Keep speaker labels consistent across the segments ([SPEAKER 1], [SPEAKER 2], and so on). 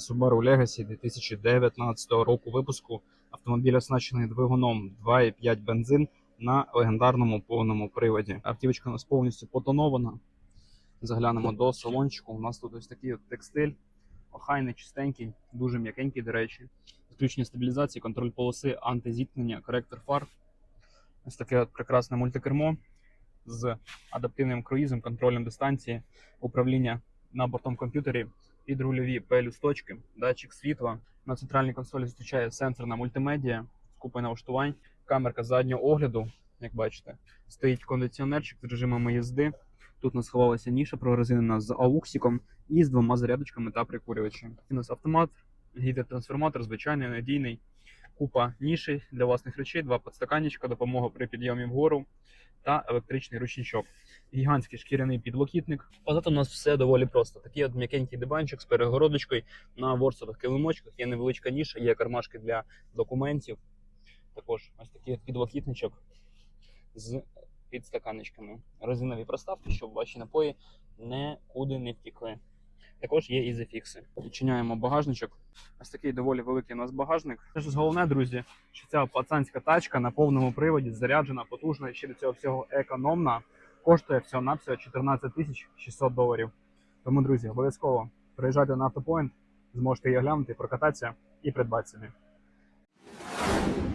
[SPEAKER 1] Subaru Legacy 2019 року випуску. Автомобіль оснащений двигуном 2,5 бензин на легендарному повному приводі. Автівочка у нас повністю потонована. Заглянемо до салончику. У нас тут ось такий от текстиль, охайний, чистенький, дуже м'якенький, до речі. Включення стабілізації, контроль полоси, антизіткнення, коректор фар. Ось таке от прекрасне мультикермо з адаптивним круїзом, контролем дистанції, управління на бортом комп'ютері, підрульові пелюсточки, датчик світла. На центральній консолі зустрічає сенсорна мультимедіа з купою налаштувань, камерка заднього огляду, як бачите, стоїть кондиціонерчик з режимами їзди. Тут у нас сховалася ніша прорезинена з ауксиком і з двома зарядочками та прикурювачем. У нас автомат, гідротрансформатор, звичайний, надійний, купа нішей для власних речей, два подстаканничка, допомога при підйомі вгору та електричний ручничок. Гігантський шкіряний підлокітник. Позаду у нас все доволі просто. Такий от м'якенький диванчик з перегородочкою на ворсових килимочках. Є невеличка ніша, є кармашки для документів. Також ось такий от підлокітничок з підстаканничками. Резинові проставки, щоб ваші напої нікуди не втікли. Також є і зафікси. Відчиняємо багажничок. Ось такий доволі великий у нас багажник. Це ж головне, друзі, що ця пацанська тачка на повному приводі заряджена, потужна і ще до цього всього економна. Коштує всього на всього 14 тисяч 600 доларів. Тому, друзі, обов'язково приїжджайте на автопоінт, зможете її оглянути, прокататися і придбати собі.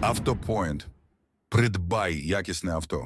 [SPEAKER 2] Автопоінт. Придбай якісне авто.